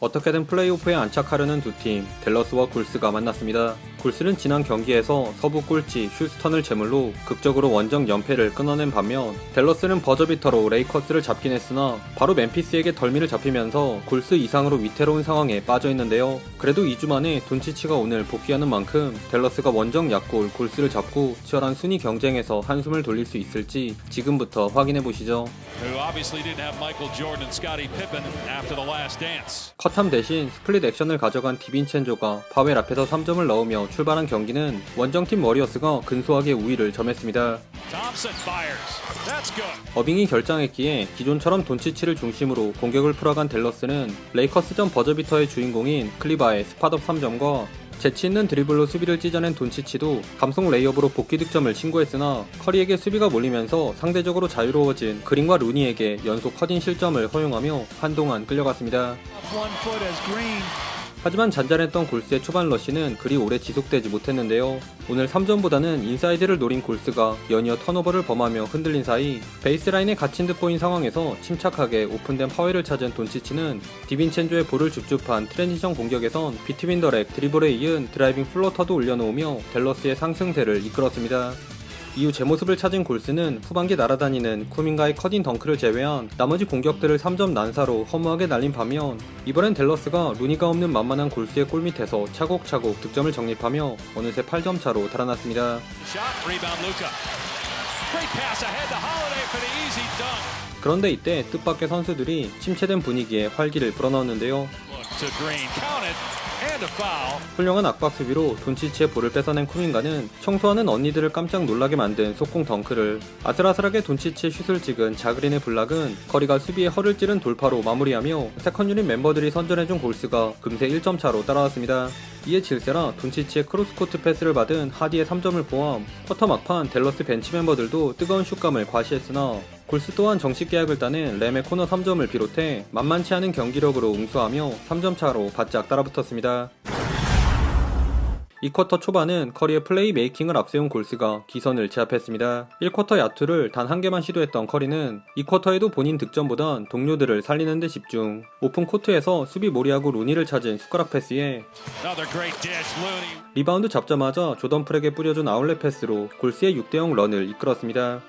어떻게든 플레이오프에 안착하려는 두팀 댈러스와 굴스가 만났습니다. 굴스는 지난 경기에서 서부 꼴찌 휴스턴을 제물로 극적으로 원정 연패를 끊어낸 반면 댈러스는 버저비터로 레이커스를 잡긴 했으나 바로 멤피스에게 덜미를 잡히면서 굴스 이상으로 위태로운 상황에 빠져 있는데요. 그래도 2주 만에 돈치치가 오늘 복귀하는 만큼 댈러스가 원정 약골 굴스를 잡고 치열한 순위 경쟁에서 한숨을 돌릴 수 있을지 지금부터 확인해 보시죠. 컷함 대신 스플릿 액션을 가져간 디빈첸조가 파웰 앞에서 3점을 넣으며 출발한 경기는 원정팀 워리어스가 근소하게 우위를 점했습니다. 어빙이 결장했기에 기존처럼 돈치치를 중심으로 공격을 풀어간 댈러스는 레이커스전 버저비터의 주인공인 클리바의 스팟업 3점과 재치 있는 드리블로 수비를 찢어낸 돈치치도 감속 레이업으로 복귀 득점을 신고했으나 커리에게 수비가 몰리면서 상대적으로 자유로워진 그린과 루니에게 연속 커딘 실점을 허용하며 한동안 끌려갔습니다. 하지만 잔잔했던 골스의 초반 러시는 그리 오래 지속되지 못했는데요. 오늘 3점보다는 인사이드를 노린 골스가 연이어 턴오버를 범하며 흔들린 사이 베이스라인에 갇힌 듯 보인 상황에서 침착하게 오픈된 파웨를 찾은 돈치치는 디빈첸조의 볼을 줍줍한 트랜지션 공격에선 비트윈 더렉 드리블에 이은 드라이빙 플로터도 올려놓으며 댈러스의 상승세를 이끌었습니다. 이후 제 모습을 찾은 골스는 후반기 날아다니는 쿠민가의 커딘 덩크를 제외한 나머지 공격들을 3점 난사로 허무하게 날린 반면 이번엔 댈러스가 루니가 없는 만만한 골스의 골밑에서 차곡차곡 득점을 정립하며 어느새 8점 차로 달아났습니다. 그런데 이때 뜻밖의 선수들이 침체된 분위기에 활기를 불어넣었는데요. 훌륭한 압박 수비로 돈치치의 볼을 뺏어낸 쿠민가는 청소하는 언니들을 깜짝 놀라게 만든 속공 덩크를 아슬아슬하게 돈치치의 슛을 찍은 자그린의 블락은 커리가 수비에 허를 찌른 돌파로 마무리하며 세컨 유닛 멤버들이 선전해준 골스가 금세 1점 차로 따라왔습니다. 이에 질세라 돈치치의 크로스코트 패스를 받은 하디의 3점을 포함 쿼터 막판 댈러스 벤치 멤버들도 뜨거운 슛감을 과시했으나 골스 또한 정식 계약을 따낸 램의 코너 3점을 비롯해 만만치 않은 경기력으로 응수하며 3점 차로 바짝 따라붙었습니다. 이 쿼터 초반은 커리의 플레이 메이킹을 앞세운 골스가 기선을 제압했습니다. 1쿼터 야투를 단 한 개만 시도했던 커리는 이 쿼터에도 본인 득점보단 동료들을 살리는 데 집중. 오픈 코트에서 수비 모리하고 루니를 찾은 숟가락 패스에. 리바운드 잡자마자 조던 프렉에 뿌려준 아울렛 패스로 골스의 6대0 런을 이끌었습니다.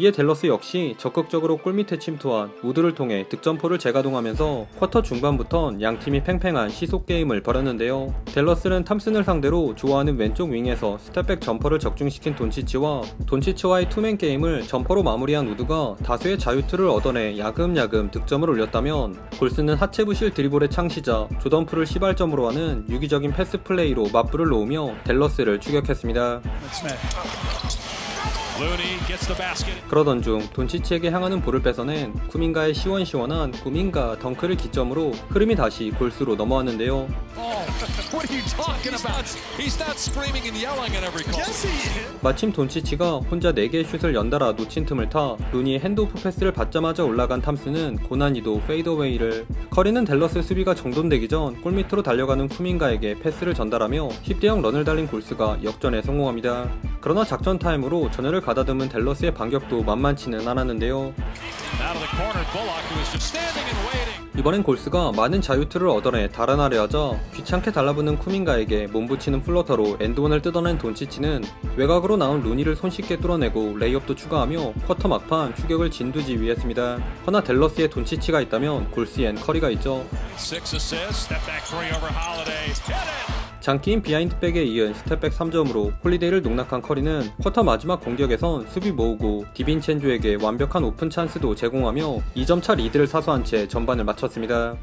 이에 댈러스 역시 적극적으로 골밑에 침투한 우드를 통해 득점포를 재가동하면서 쿼터 중반부턴 양팀이 팽팽한 시속 게임을 벌였는데요. 댈러스는 탐슨을 상대로 좋아하는 왼쪽 윙에서 스텝백 점퍼를 적중시킨 돈치치와 돈치치와의 투맨 게임을 점퍼로 마무리한 우드가 다수의 자유투를 얻어내 야금야금 득점을 올렸다면 골스는 하체 부실 드리블의 창시자 조던프를 시발점으로 하는 유기적인 패스 플레이로 맞불을 놓으며 댈러스를 추격했습니다. 그러던 중 돈치치에게 향하는 볼을 뺏어낸 쿠민가의 시원시원한 쿠민가 덩크를 기점으로 흐름이 다시 골수로 넘어왔는데요. What are you talking about? He's not screaming and yelling at every call. Yes, he is. 마침 돈치치가 혼자 4개의 슛을 연달아 놓친 틈을 타 루니의 핸드오프 패스를 받자마자 올라간 탐스는 고난이도 페이더웨이를 커리는 댈러스 수비가 정돈되기 전 골밑으로 달려가는 쿠민가에게 패스를 전달하며 10대0 런을 달린 골스가 역전에 성공합니다. 그러나 작전 타임으로 전열을 가다듬은 댈러스의 반격도 만만치는 않았는데요. 이번엔 골스가 많은 자유투를 얻어내 달아나려 하자 귀찮게 달라붙는 쿠민가에게 몸붙이는 플러터로 엔드원을 뜯어낸 돈치치는 외곽으로 나온 루니를 손쉽게 뚫어내고 레이업도 추가하며 쿼터 막판 추격을 진두지휘했습니다. 허나 댈러스에 돈치치가 있다면 골스엔 커리가 있죠. 장기인 비하인드백에 이은 스텝백 3점으로 홀리데이를 농락한 커리는 쿼터 마지막 공격에선 수비 모으고 디빈첸조에게 완벽한 오픈 찬스도 제공하며 2점차 리드를 사수한 채 전반을 마쳤습니다.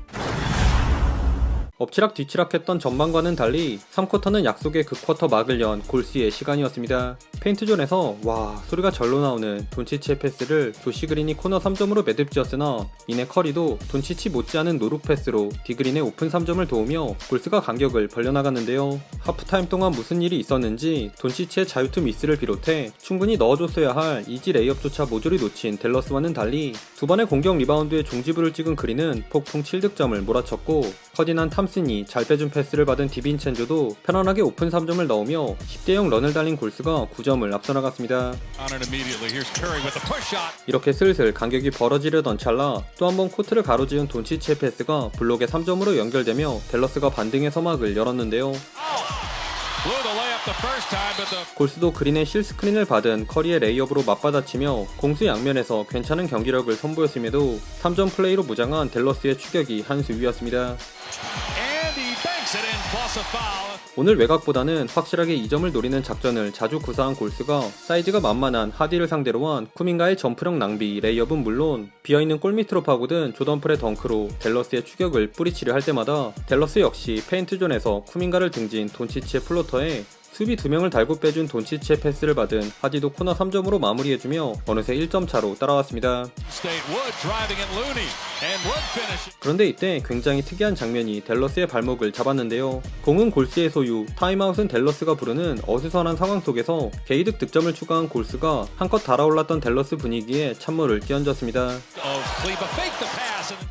엎치락 뒤치락했던 전반과는 달리 3쿼터는 약속의 그 쿼터 막을 연 골스의 시간이었습니다. 페인트존에서 와 소리가 절로 나오는 돈치치의 패스를 조시 그린이 코너 3점으로 매듭지었으나 이내 커리도 돈치치 못지않은 노루 패스로 디그린의 오픈 3점을 도우며 골스가 간격을 벌려나갔는데요. 하프타임 동안 무슨 일이 있었는지 돈치치의 자유투 미스를 비롯해 충분히 넣어줬어야 할 이지 레이업조차 모조리 놓친 댈러스와는 달리 두 번의 공격 리바운드에 종지부를 찍은 그린은 폭풍 7득점을 몰아쳤고 커디난 탐 탐슨이 잘 빼준 패스를 받은 디빈첸조도 편안하게 오픈 3점을 넣으며 10대0 런을 달린 골스가 9점을 앞서 나갔습니다. 이렇게 슬슬 간격이 벌어지려던 찰나 또 한 번 코트를 가로지은 돈치치의 패스가 블록의 3점으로 연결되며 댈러스가 반등의 서막을 열었는데요. 골스도 그린의 실스크린을 받은 커리의 레이업으로 맞받아치며 공수 양면에서 괜찮은 경기력을 선보였음에도 3점 플레이로 무장한 댈러스의 추격이 한 수 위였습니다. 오늘 외곽보다는 확실하게 2점을 노리는 작전을 자주 구사한 골스가 사이즈가 만만한 하디를 상대로 한 쿠민가의 점프력 낭비 레이업은 물론 비어있는 골 밑으로 파고든 조던플의 덩크로 댈러스의 추격을 뿌리치려 할 때마다 댈러스 역시 페인트존에서 쿠민가를 등진 돈치치의 플로터에 수비 두 명을 달고 빼준 돈치치의 패스를 받은 하디도 코너 3점으로 마무리해주며 어느새 1점 차로 따라왔습니다. 그런데 이때 굉장히 특이한 장면이 댈러스의 발목을 잡았는데요. 공은 골스의 소유, 타임아웃은 댈러스가 부르는 어수선한 상황 속에서 게이득 득점을 추가한 골스가 한껏 달아올랐던 댈러스 분위기에 찬물을 끼얹었습니다.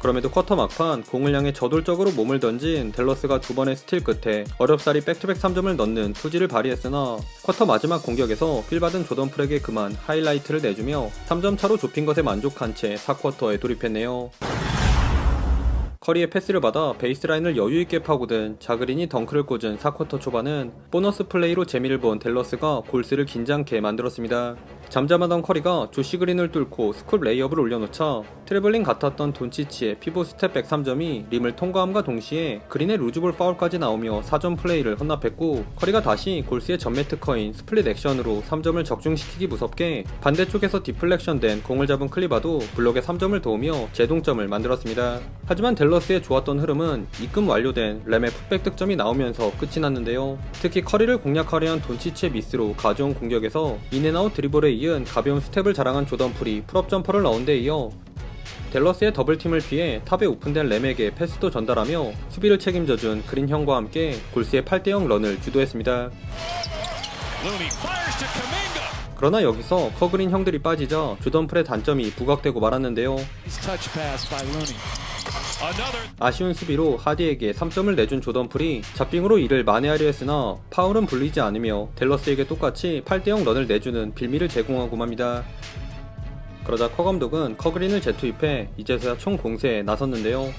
그럼에도 쿼터 막판 공을 향해 저돌적으로 몸을 던진 댈러스가 두 번의 스틸 끝에 어렵사리 백투백 3점을 넣는 투지를 발휘했으나 쿼터 마지막 공격에서 필 받은 조던 프렉에 그만 하이라이트를 내주며 3점 차로 좁힌 것에 만족한 채 4쿼터에 돌입했네요. 커리의 패스를 받아 베이스라인을 여유있게 파고든 자그린이 덩크를 꽂은 4쿼터 초반은 보너스 플레이로 재미를 본 댈러스가 골스를 긴장케 만들었습니다. 잠잠하던 커리가 조시 그린을 뚫고 스쿨 레이업을 올려놓자 트래블링 같았던 돈치치의 피보 스텝백 3점이 림을 통과함과 동시에 그린의 루즈볼 파울까지 나오며 4점 플레이를 헌납했고 커리가 다시 골스의 전매 특허인 스플릿 액션으로 3점을 적중시키기 무섭게 반대쪽에서 디플렉션 된 공을 잡은 클리바도 블록에 3점을 도우며 제동점을 만들었습니다. 하지만 댈러 스의 좋았던 흐름은 입금 완료된 램의 풋백 득점이 나오면서 끝이 났는데요. 특히 커리를 공략하려 한 돈치치의 미스로 가져온 공격에서 인앤아웃 드리블에 이은 가벼운 스텝을 자랑한 조던 풀이 풀업 점퍼를 넣은 데 이어 댈러스의 더블팀을 피해 탑에 오픈된 램에게 패스도 전달하며 수비를 책임져준 그린 형과 함께 골스의 8대0 런을 주도했습니다. 그러나 여기서 커그린 형들이 빠지자 조던풀의 단점이 부각되고 말았는데요. 아쉬운 수비로 하디에게 3점을 내준 조던풀이 잡빙으로 이를 만회하려 했으나 파울은 불리지 않으며 댈러스에게 똑같이 8대0 런을 내주는 빌미를 제공하고 맙니다. 그러자 커 감독은 커그린을 재투입해 이제서야 총 공세에 나섰는데요.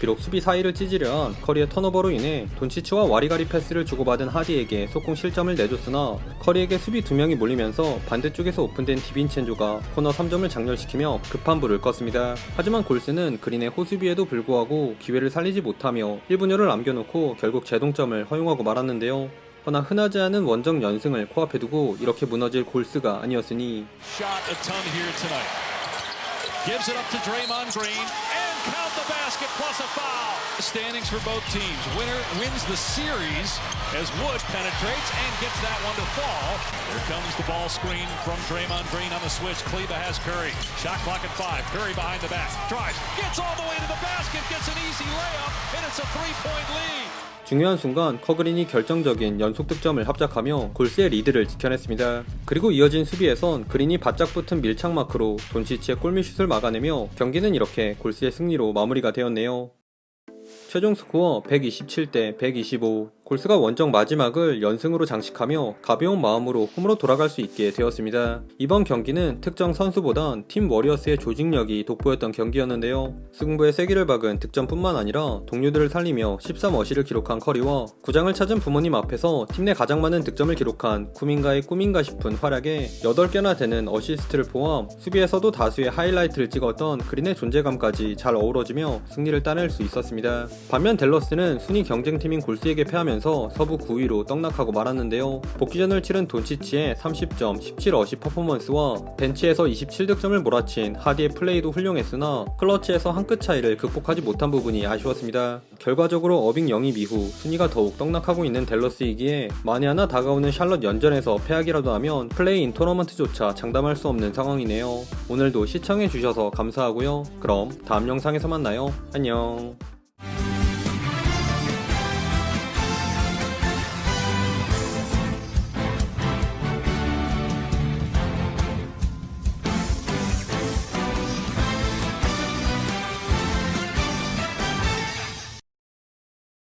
비록 수비 사이를 찢으려 한 커리의 턴오버로 인해 돈치치와 와리가리 패스를 주고받은 하디에게 속공 실점을 내줬으나 커리에게 수비 두 명이 몰리면서 반대쪽에서 오픈된 디빈첸조가 코너 3점을 장렬시키며 급한 불을 껐습니다. 하지만 골스는 그린의 호수비에도 불구하고 기회를 살리지 못하며 1분여를 남겨놓고 결국 제동점을 허용하고 말았는데요. 허나 흔하지 않은 원정 연승을 코앞에 두고 이렇게 무너질 골스가 아니었으니 중요한 순간 커그린이 결정적인 연속 득점을 합작하며 골스의 리드를 지켜냈습니다. 그리고 이어진 수비에선 그린이 바짝 붙은 밀착 마크로 돈치치의 골밑슛을 막아내며 경기는 이렇게 골스의 승리로 마무리가 되었네요. 최종 스코어 127대 125. 골스가 원정 마지막을 연승으로 장식하며 가벼운 마음으로 홈으로 돌아갈 수 있게 되었습니다. 이번 경기는 특정 선수보단 팀 워리어스의 조직력이 돋보였던 경기였는데요. 승부의 세기를 박은 득점뿐만 아니라 동료들을 살리며 13어시를 기록한 커리와 구장을 찾은 부모님 앞에서 팀 내 가장 많은 득점을 기록한 쿠민가의 꿈인가 싶은 활약에 8개나 되는 어시스트를 포함 수비에서도 다수의 하이라이트를 찍었던 그린의 존재감까지 잘 어우러지며 승리를 따낼 수 있었습니다. 반면 댈러스는 순위 경쟁팀인 골스에게 패 하면서 서부 9위로 떡락하고 말았는데요. 복귀전을 치른 돈치치의 30점, 17어시 퍼포먼스와 벤치에서 27득점을 몰아친 하디의 플레이도 훌륭했으나 클러치에서 한 끗 차이를 극복하지 못한 부분이 아쉬웠습니다. 결과적으로 어빙 영입 이후 순위가 더욱 떡락하고 있는 댈러스이기에 만에 하나 다가오는 샬럿 연전에서 패하기라도 하면 플레이 인 토너먼트조차 장담할 수 없는 상황이네요. 오늘도 시청해주셔서 감사하고요. 그럼 다음 영상에서 만나요. 안녕.